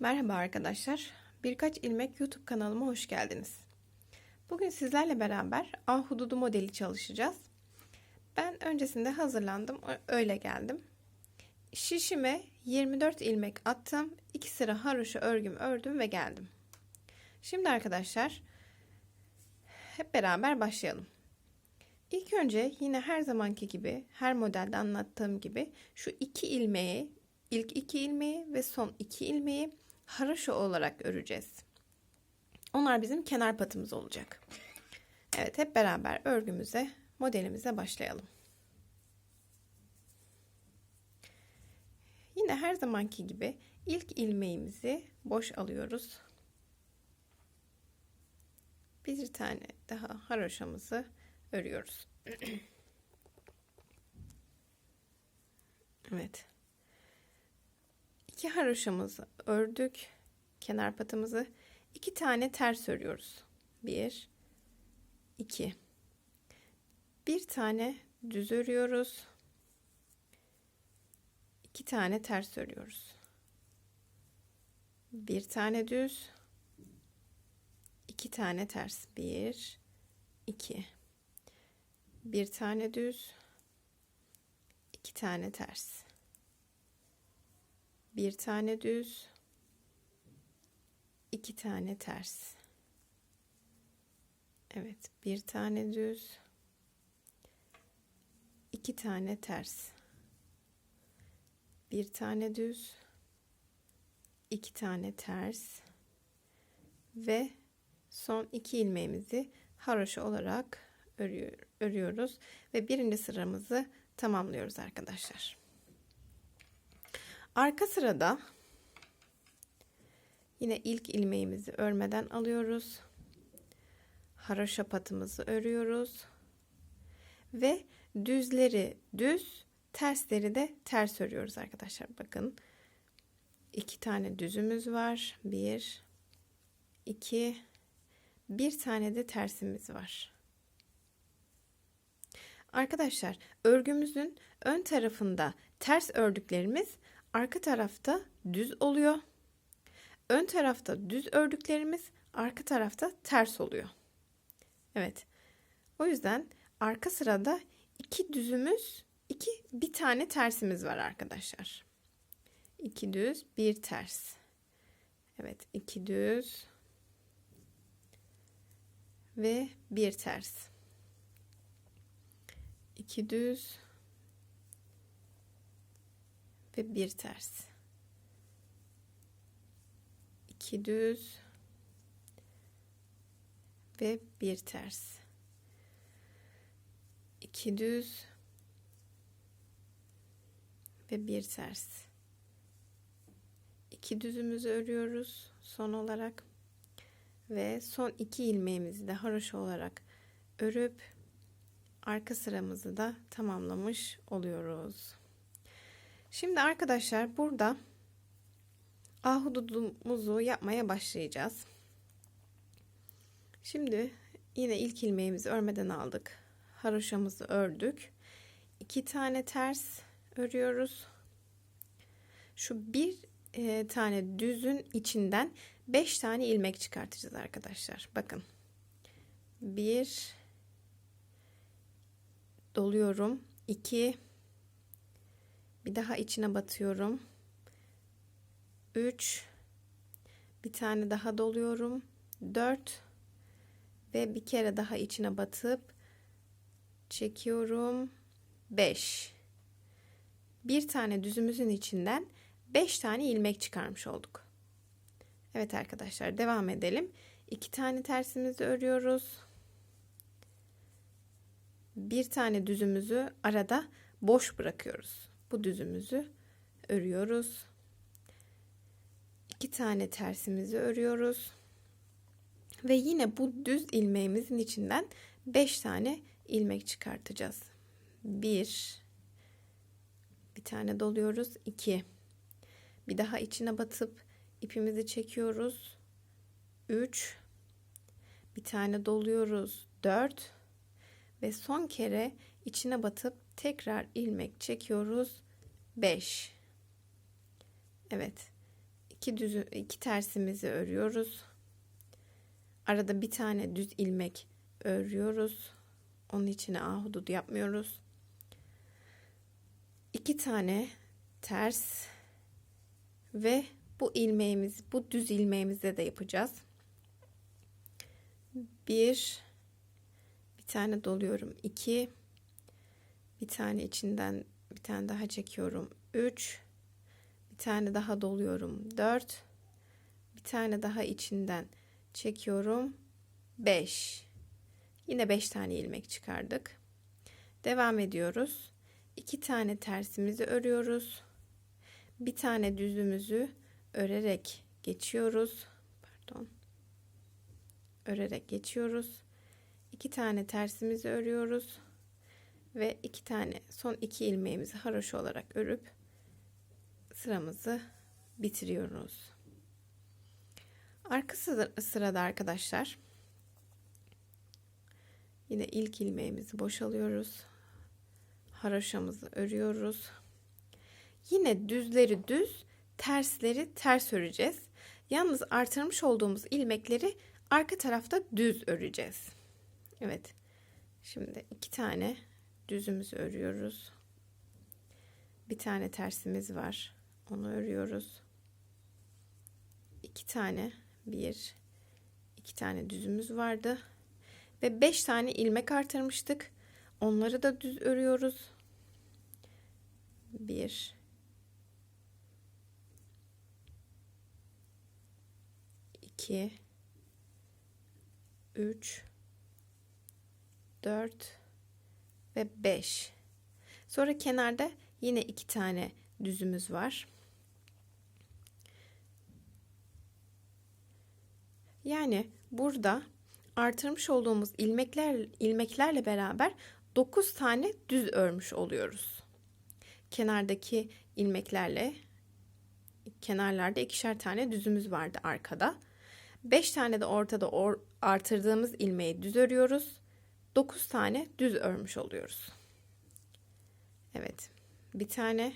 Merhaba arkadaşlar. Birkaç ilmek YouTube kanalıma hoş geldiniz. Bugün sizlerle beraber ahududu modeli çalışacağız. Ben öncesinde hazırlandım, öyle geldim. Şişime 24 ilmek attım. 2 sıra haroşa örgüm ördüm ve geldim. Şimdi arkadaşlar hep beraber başlayalım. İlk önce yine her zamanki gibi, her modelde anlattığım gibi şu iki ilmeği, ilk iki ilmeği ve son iki ilmeği haroşa olarak öreceğiz. Onlar bizim kenar patımız olacak. Evet hep beraber örgümüze, modelimize başlayalım. Yine her zamanki gibi ilk ilmeğimizi boş alıyoruz. Bir tane daha haroşamızı örüyoruz. evet. İki haroşamızı ördük. Kenar patımızı iki tane ters örüyoruz. Bir, iki. Bir tane düz örüyoruz. İki tane ters örüyoruz. Bir tane düz. iki tane ters. Bir, iki. Bir tane düz. iki tane ters bir tane düz iki tane ters. Evet bir tane düz iki tane ters. Bir tane düz iki tane ters. Ve son iki ilmeğimizi haroşa olarak örüyor, örüyoruz. Ve birinci sıramızı tamamlıyoruz arkadaşlar. Arka sırada yine ilk ilmeğimizi örmeden alıyoruz. Haroşa patımızı örüyoruz. Ve düzleri düz, tersleri de ters örüyoruz arkadaşlar. Bakın. iki tane düzümüz var. Bir, iki, bir tane de tersimiz var. Arkadaşlar örgümüzün ön tarafında ters ördüklerimiz arka tarafta düz oluyor. Ön tarafta düz ördüklerimiz arka tarafta ters oluyor. Evet. O yüzden arka sırada iki düzümüz, iki bir tane tersimiz var arkadaşlar. İki düz, bir ters. Evet, iki düz ve bir ters. İki düz ve bir ters. iki düz ve bir ters. iki düz ve bir ters. İki düzümüzü örüyoruz son olarak ve son iki ilmeğimizi de haroşa olarak örüp arka sıramızı da tamamlamış oluyoruz. Şimdi arkadaşlar burada ahududumuzu yapmaya başlayacağız. Şimdi yine ilk ilmeğimizi örmeden aldık. Haroşamızı ördük. İki tane ters örüyoruz. Şu bir e, tane düzün içinden beş tane ilmek çıkartacağız arkadaşlar. Bakın. Bir doluyorum. 2 bir daha içine batıyorum. 3 bir tane daha doluyorum. 4 ve bir kere daha içine batıp çekiyorum. 5 bir tane düzümüzün içinden 5 tane ilmek çıkarmış olduk. Evet arkadaşlar devam edelim. 2 tane tersimizi örüyoruz. Bir tane düzümüzü arada boş bırakıyoruz bu düzümüzü örüyoruz. İki tane tersimizi örüyoruz. Ve yine bu düz ilmeğimizin içinden 5 tane ilmek çıkartacağız. 1 bir tane doluyoruz. 2 bir daha içine batıp ipimizi çekiyoruz. 3 bir tane doluyoruz. 4 ve son kere içine batıp tekrar ilmek çekiyoruz 5 Evet iki düzü iki tersimizi örüyoruz. Arada bir tane düz ilmek örüyoruz. Onun içine ahududu yapmıyoruz. İki tane ters ve bu ilmeğimiz bu düz ilmeğimizde de yapacağız. Bir bir tane doluyorum. iki bir tane içinden bir tane daha çekiyorum. Üç bir tane daha doluyorum. Dört bir tane daha içinden çekiyorum. Beş yine beş tane ilmek çıkardık. Devam ediyoruz. İki tane tersimizi örüyoruz. Bir tane düzümüzü örerek geçiyoruz. Pardon. Örerek geçiyoruz. İki tane tersimizi örüyoruz ve iki tane son iki ilmeğimizi haroşa olarak örüp sıramızı bitiriyoruz. Arka sırada arkadaşlar yine ilk ilmeğimizi boşalıyoruz. Haroşamızı örüyoruz. Yine düzleri düz, tersleri ters öreceğiz. Yalnız artırmış olduğumuz ilmekleri arka tarafta düz öreceğiz. Evet. Şimdi iki tane düzümüzü örüyoruz. Bir tane tersimiz var. Onu örüyoruz. İki tane bir iki tane düzümüz vardı ve beş tane ilmek artırmıştık. Onları da düz örüyoruz. Bir iki üç dört ve 5. Sonra kenarda yine iki tane düzümüz var. Yani burada artırmış olduğumuz ilmekler ilmeklerle beraber 9 tane düz örmüş oluyoruz. Kenardaki ilmeklerle kenarlarda ikişer tane düzümüz vardı arkada. 5 tane de ortada or artırdığımız ilmeği düz örüyoruz. 9 tane düz örmüş oluyoruz. Evet. Bir tane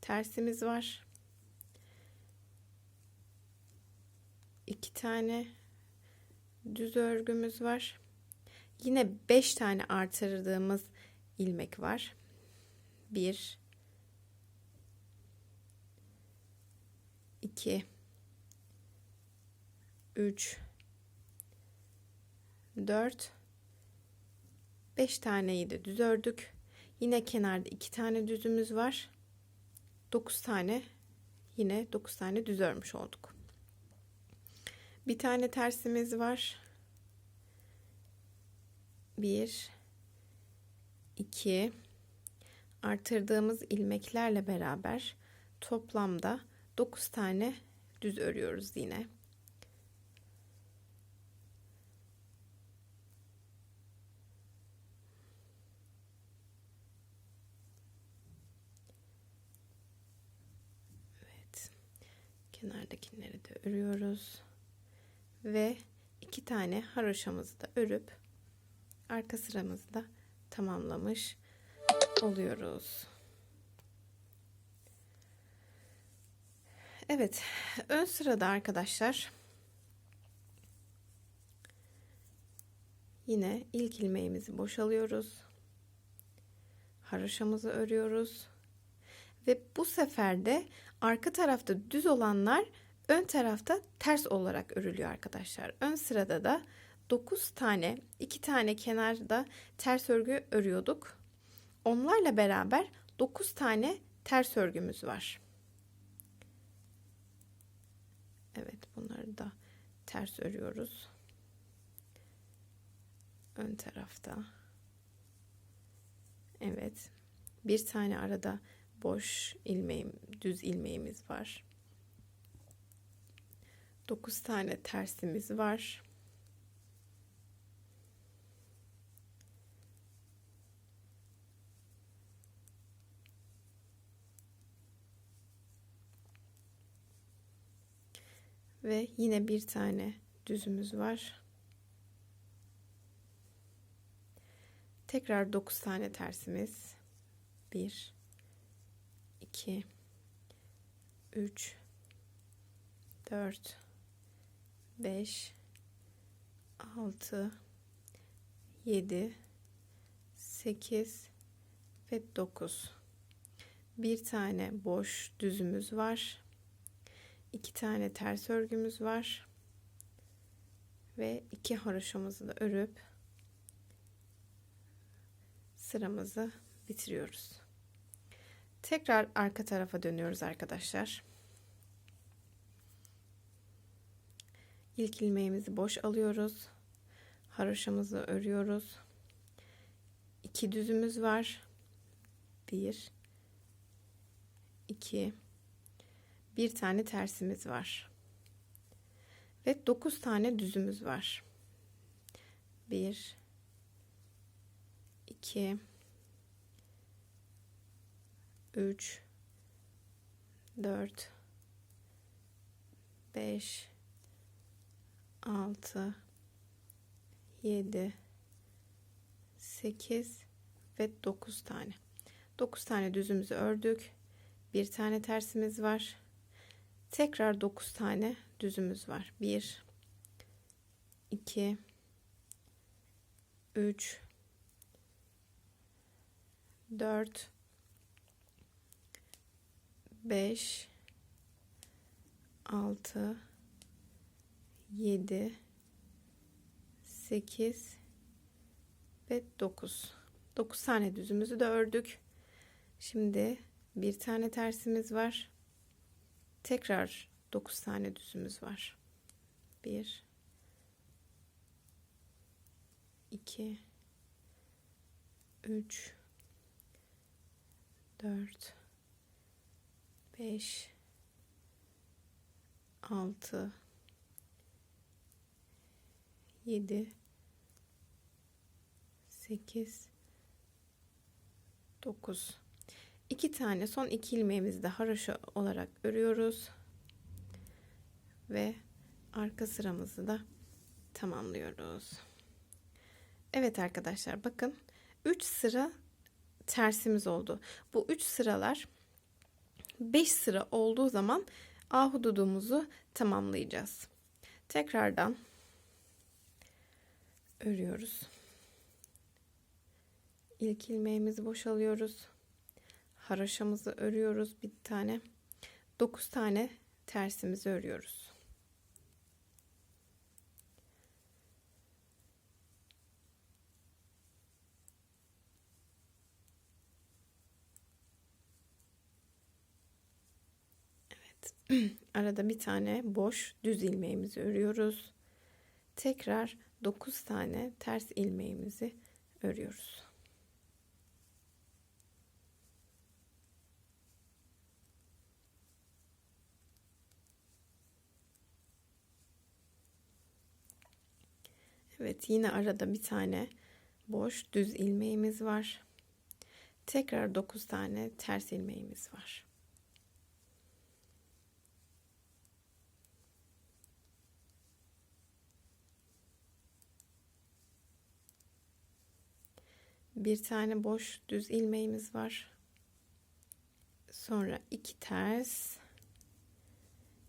tersimiz var. İki tane düz örgümüz var. Yine 5 tane artırdığımız ilmek var. 1 2 3 4 5 taneyi de düz ördük. Yine kenarda 2 tane düzümüz var. 9 tane yine 9 tane düz örmüş olduk. Bir tane tersimiz var. 1 2 artırdığımız ilmeklerle beraber toplamda 9 tane düz örüyoruz yine. Kenardakileri de örüyoruz ve iki tane haroşamızı da örüp arka sıramızı da tamamlamış oluyoruz. Evet, ön sırada arkadaşlar yine ilk ilmeğimizi boşalıyoruz. Haroşamızı örüyoruz. Ve bu sefer de arka tarafta düz olanlar ön tarafta ters olarak örülüyor arkadaşlar. Ön sırada da 9 tane, 2 tane kenarda ters örgü örüyorduk. Onlarla beraber 9 tane ters örgümüz var. Evet, bunları da ters örüyoruz. Ön tarafta. Evet. Bir tane arada boş ilmeğim, düz ilmeğimiz var. 9 tane tersimiz var. Ve yine bir tane düzümüz var. Tekrar 9 tane tersimiz. 1 2 3 4 5 6 7 8 ve 9 bir tane boş düzümüz var. İki tane ters örgümüz var. Ve iki haroşamızı da örüp sıramızı bitiriyoruz. Tekrar arka tarafa dönüyoruz arkadaşlar. İlk ilmeğimizi boş alıyoruz. Haroşamızı örüyoruz. İki düzümüz var. Bir, iki, bir tane tersimiz var. Ve dokuz tane düzümüz var. Bir, iki, üç, dört, beş, altı, yedi, sekiz ve dokuz tane. Dokuz tane düzümüzü ördük. Bir tane tersimiz var. Tekrar 9 tane düzümüz var. 1 2 3 4 5 6 7 8 ve 9 9 tane düzümüzü de ördük. Şimdi bir tane tersimiz var. Tekrar 9 tane düzümüz var. 1 2 3 4 5 6 7 8 9 2 tane son iki ilmeğimizi de haroşa olarak örüyoruz. Ve arka sıramızı da tamamlıyoruz. Evet arkadaşlar bakın. 3 sıra tersimiz oldu. Bu 3 sıralar 5 sıra olduğu zaman ahududumuzu tamamlayacağız. Tekrardan örüyoruz. İlk ilmeğimizi boşalıyoruz. Haroşamızı örüyoruz bir tane. 9 tane tersimizi örüyoruz. arada bir tane boş düz ilmeğimizi örüyoruz. Tekrar 9 tane ters ilmeğimizi örüyoruz. Evet yine arada bir tane boş düz ilmeğimiz var. Tekrar 9 tane ters ilmeğimiz var. Bir tane boş düz ilmeğimiz var. Sonra iki ters,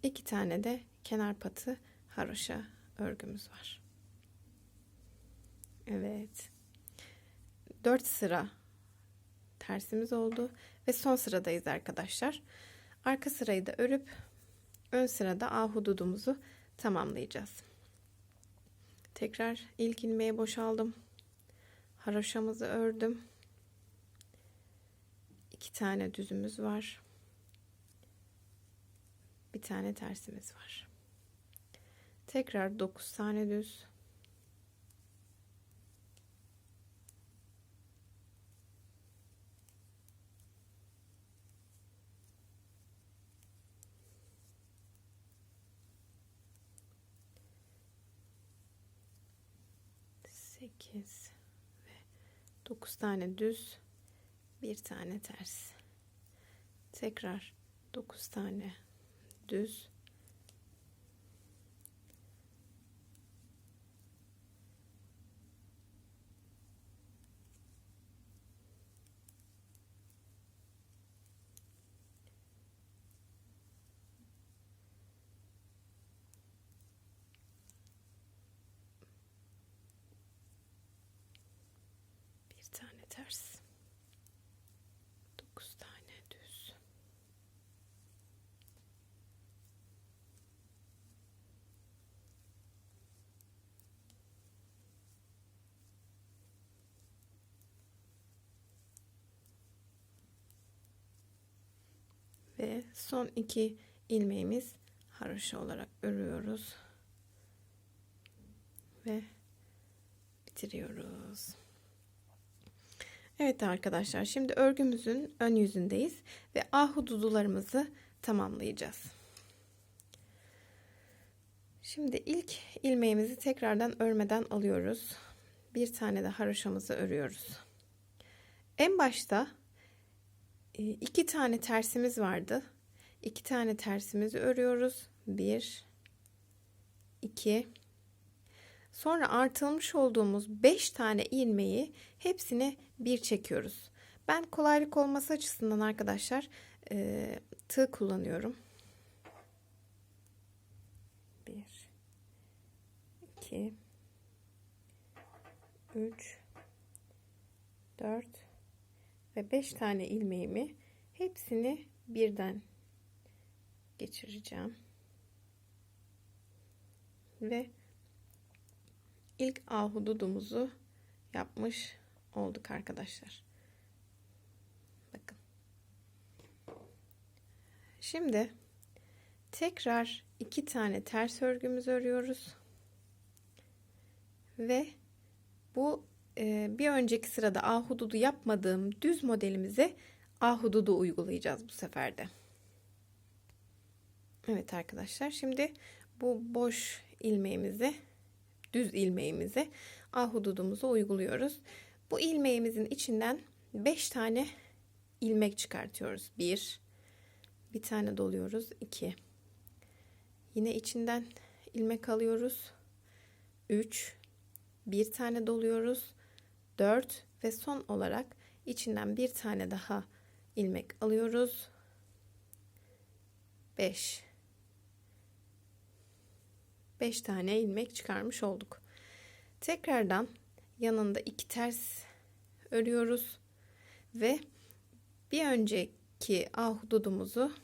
iki tane de kenar patı haroşa örgümüz var. Evet. Dört sıra tersimiz oldu ve son sıradayız arkadaşlar. Arka sırayı da örüp ön sırada ahududumuzu tamamlayacağız. Tekrar ilk ilmeği boşaldım haroşamızı ördüm. İki tane düzümüz var. Bir tane tersimiz var. Tekrar dokuz tane düz. 9 tane düz bir tane ters. Tekrar 9 tane düz Son iki ilmeğimiz haroşa olarak örüyoruz. Ve bitiriyoruz. Evet arkadaşlar şimdi örgümüzün ön yüzündeyiz ve ahududularımızı tamamlayacağız. Şimdi ilk ilmeğimizi tekrardan örmeden alıyoruz. Bir tane de haroşamızı örüyoruz. En başta iki tane tersimiz vardı. İki tane tersimizi örüyoruz. Bir, iki. Sonra artılmış olduğumuz beş tane ilmeği hepsini bir çekiyoruz. Ben kolaylık olması açısından arkadaşlar e, tığ kullanıyorum. 1 2 3 4 ve 5 tane ilmeğimi hepsini birden geçireceğim. Ve ilk ahududumuzu yapmış olduk arkadaşlar. Bakın. Şimdi tekrar iki tane ters örgümüz örüyoruz. Ve bu bir önceki sırada ahududu yapmadığım düz modelimize ahududu uygulayacağız bu seferde. Evet arkadaşlar şimdi bu boş ilmeğimizi düz ilmeğimizi ahududumuza uyguluyoruz. Bu ilmeğimizin içinden 5 tane ilmek çıkartıyoruz. 1 bir tane doluyoruz. 2 Yine içinden ilmek alıyoruz. 3 bir tane doluyoruz. 4 ve son olarak içinden bir tane daha ilmek alıyoruz. 5 5 tane ilmek çıkarmış olduk. Tekrardan yanında iki ters örüyoruz ve bir önceki ahududumuzu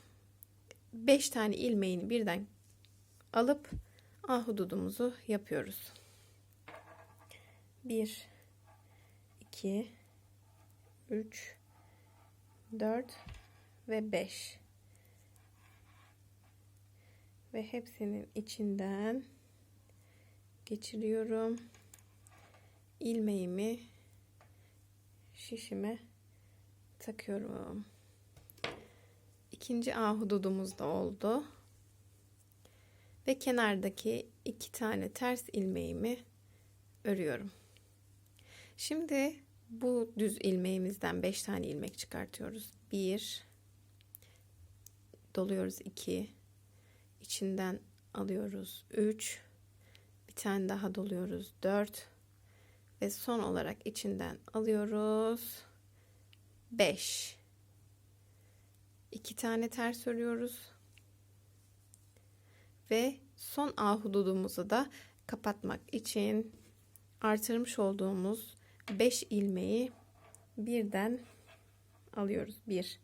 5 tane ilmeğini birden alıp ahududumuzu yapıyoruz. 1 2 3 4 ve 5 ve hepsinin içinden geçiriyorum. İlmeğimi şişime takıyorum. İkinci ahududumuz da oldu. Ve kenardaki iki tane ters ilmeğimi örüyorum şimdi bu düz ilmeğimizden 5 tane ilmek çıkartıyoruz. 1 doluyoruz. 2 içinden alıyoruz. 3 bir tane daha doluyoruz. 4 ve son olarak içinden alıyoruz. 5 2 tane ters örüyoruz. Ve son ahududumuzu da kapatmak için artırmış olduğumuz 5 ilmeği birden alıyoruz 1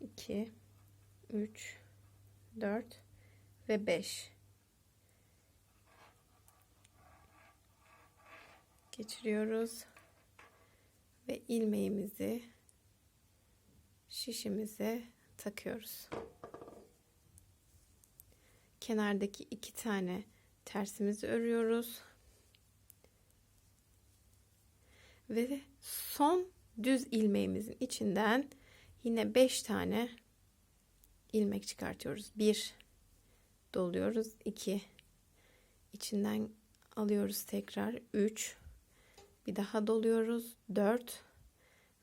2 3 4 ve 5 geçiriyoruz ve ilmeğimizi şişimize takıyoruz. Kenardaki iki tane tersimizi örüyoruz. Ve son düz ilmeğimizin içinden yine 5 tane ilmek çıkartıyoruz. 1 doluyoruz. 2 içinden alıyoruz tekrar. 3 bir daha doluyoruz. 4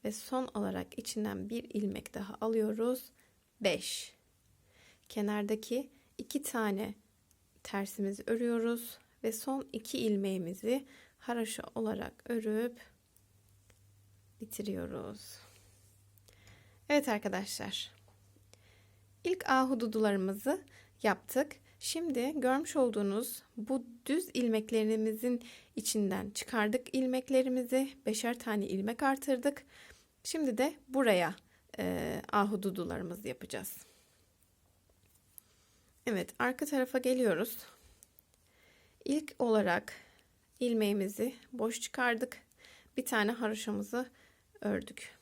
ve son olarak içinden bir ilmek daha alıyoruz. 5 kenardaki iki tane tersimizi örüyoruz ve son iki ilmeğimizi haraşo olarak örüp bitiriyoruz. Evet arkadaşlar. İlk ahududularımızı yaptık. Şimdi görmüş olduğunuz bu düz ilmeklerimizin içinden çıkardık ilmeklerimizi. Beşer tane ilmek artırdık. Şimdi de buraya e, ahududularımızı yapacağız. Evet arka tarafa geliyoruz. İlk olarak ilmeğimizi boş çıkardık. Bir tane haroşamızı ördük.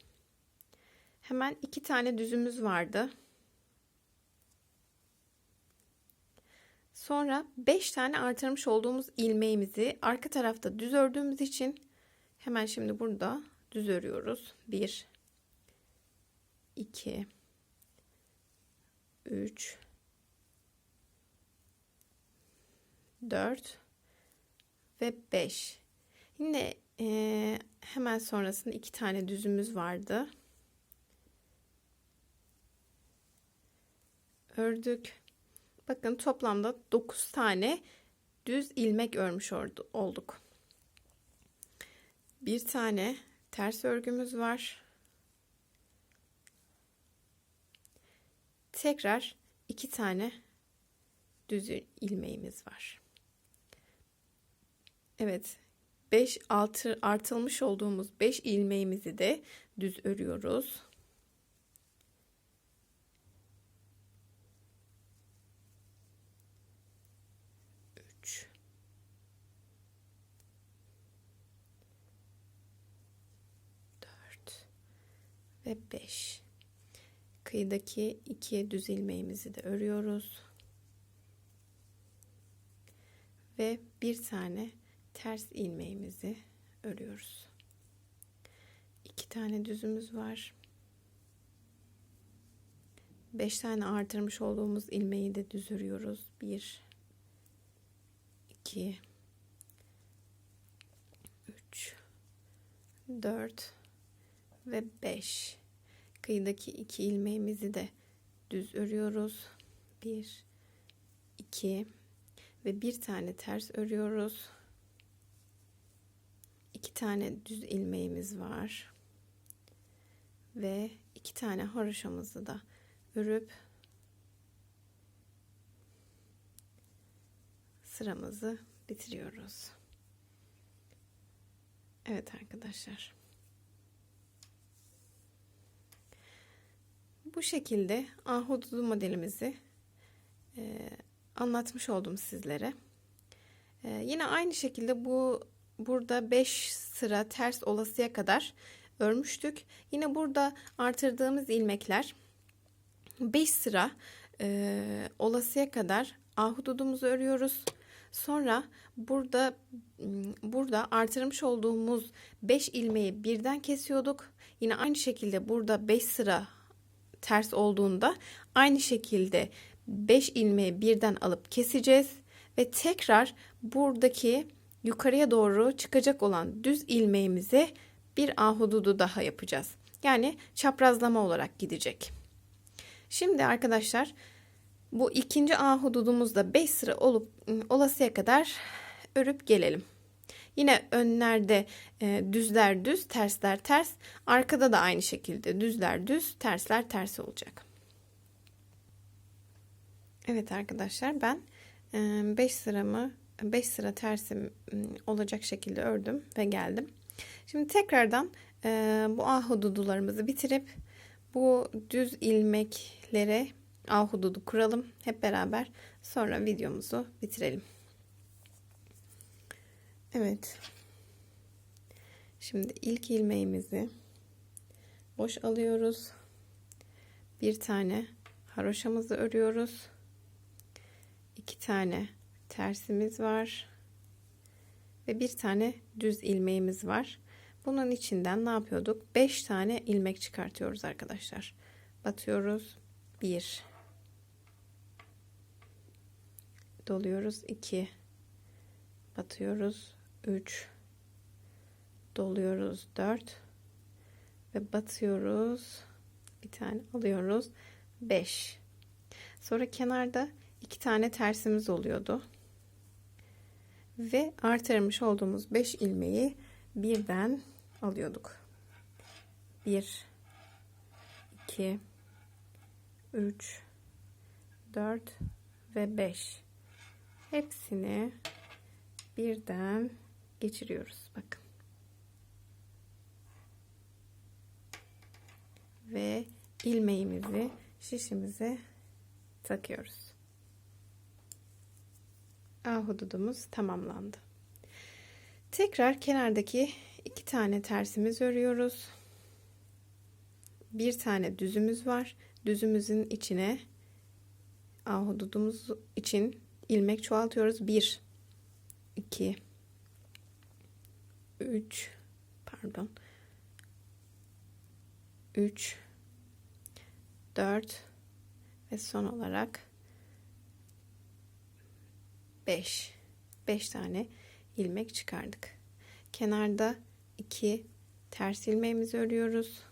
Hemen iki tane düzümüz vardı. Sonra 5 tane artırmış olduğumuz ilmeğimizi arka tarafta düz ördüğümüz için hemen şimdi burada düz örüyoruz. 1 2 3 4 ve 5. Yine e, hemen sonrasında iki tane düzümüz vardı ördük bakın toplamda 9 tane düz ilmek örmüş olduk bir tane ters örgümüz var tekrar iki tane düz ilmeğimiz var. Evet. 5 artı, artılmış olduğumuz 5 ilmeğimizi de düz örüyoruz. Üç. Dört. Ve beş. Kıyıdaki iki düz ilmeğimizi de örüyoruz. Ve bir tane ters ilmeğimizi örüyoruz. İki tane düzümüz var. Beş tane artırmış olduğumuz ilmeği de düz örüyoruz. Bir, iki, üç, dört ve beş. Kıyıdaki iki ilmeğimizi de düz örüyoruz. Bir, iki ve bir tane ters örüyoruz. Tane düz ilmeğimiz var. Ve iki tane haroşamızı da örüp sıramızı bitiriyoruz. Evet arkadaşlar. Bu şekilde ahududu modelimizi e, anlatmış oldum sizlere. E, yine aynı şekilde bu burada 5 sıra ters olasıya kadar örmüştük. Yine burada artırdığımız ilmekler 5 sıra e, olasıya kadar ahududumuzu örüyoruz. Sonra burada burada artırmış olduğumuz 5 ilmeği birden kesiyorduk. Yine aynı şekilde burada 5 sıra ters olduğunda aynı şekilde 5 ilmeği birden alıp keseceğiz ve tekrar buradaki yukarıya doğru çıkacak olan düz ilmeğimizi bir ahududu daha yapacağız. Yani çaprazlama olarak gidecek. Şimdi arkadaşlar bu ikinci ahududumuzda 5 sıra olup olasıya kadar örüp gelelim. Yine önlerde e, düzler düz, tersler ters. Arkada da aynı şekilde düzler düz, tersler ters olacak. Evet arkadaşlar ben 5 e, sıramı 5 sıra tersim olacak şekilde ördüm ve geldim. Şimdi tekrardan e, bu ahududularımızı bitirip bu düz ilmeklere ahududu kuralım hep beraber. Sonra videomuzu bitirelim. Evet. Şimdi ilk ilmeğimizi boş alıyoruz. Bir tane haroşamızı örüyoruz. İki tane tersimiz var. Ve bir tane düz ilmeğimiz var. Bunun içinden ne yapıyorduk? 5 tane ilmek çıkartıyoruz arkadaşlar. Batıyoruz. 1 doluyoruz. 2 batıyoruz. 3 doluyoruz 4 ve batıyoruz bir tane alıyoruz 5 sonra kenarda iki tane tersimiz oluyordu ve artırmış olduğumuz 5 ilmeği birden alıyorduk 1 2 3 4 ve 5 hepsini birden geçiriyoruz. Bakın. Ve ilmeğimizi şişimize takıyoruz. Ahududumuz tamamlandı. Tekrar kenardaki iki tane tersimiz örüyoruz. Bir tane düzümüz var. Düzümüzün içine ahududumuz için ilmek çoğaltıyoruz. 1 2 3 pardon 3 4 ve son olarak 5 5 tane ilmek çıkardık. Kenarda 2 ters ilmeğimizi örüyoruz.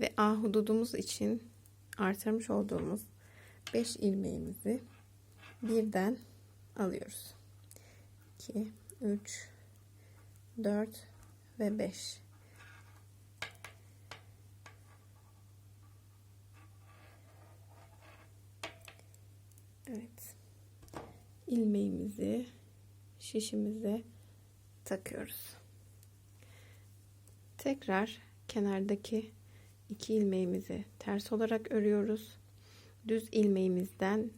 Ve A hududumuz için artırmış olduğumuz 5 ilmeğimizi birden alıyoruz. 2 3 4 ve 5 Evet. İlmeğimizi şişimize takıyoruz. Tekrar kenardaki iki ilmeğimizi ters olarak örüyoruz. Düz ilmeğimizden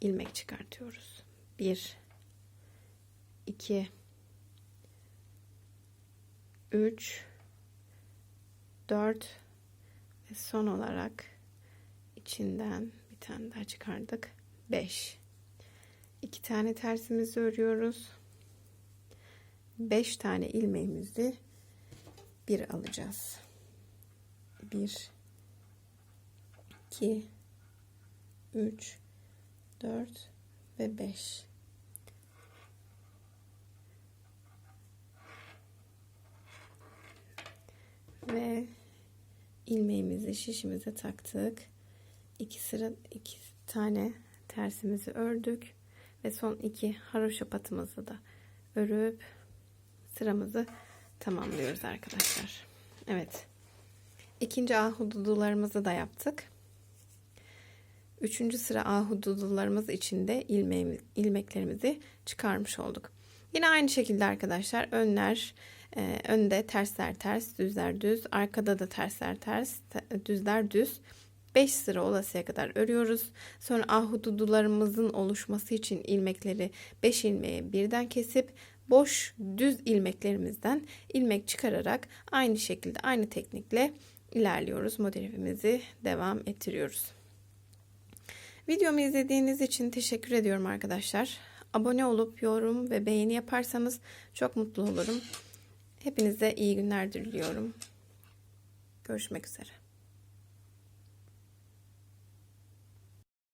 ilmek çıkartıyoruz. 1 2 3 4 ve son olarak içinden bir tane daha çıkardık. 5 2 tane tersimizi örüyoruz. 5 tane ilmeğimizi bir alacağız. 1 2 3 4 ve 5 ve ilmeğimizi şişimize taktık. İki sıra iki tane tersimizi ördük ve son iki haroşa patımızı da örüp sıramızı tamamlıyoruz arkadaşlar. Evet. İkinci ahududularımızı da yaptık. Üçüncü sıra ahududularımız için de ilmeğimiz, ilmeklerimizi çıkarmış olduk. Yine aynı şekilde arkadaşlar önler e, önde tersler ters, düzler düz, arkada da tersler ters, düzler düz. 5 sıra olasıya kadar örüyoruz. Sonra ahududularımızın oluşması için ilmekleri 5 ilmeğe birden kesip boş düz ilmeklerimizden ilmek çıkararak aynı şekilde aynı teknikle ilerliyoruz. Modelimizi devam ettiriyoruz. Videomu izlediğiniz için teşekkür ediyorum arkadaşlar. Abone olup yorum ve beğeni yaparsanız çok mutlu olurum. Hepinize iyi günler diliyorum. Görüşmek üzere.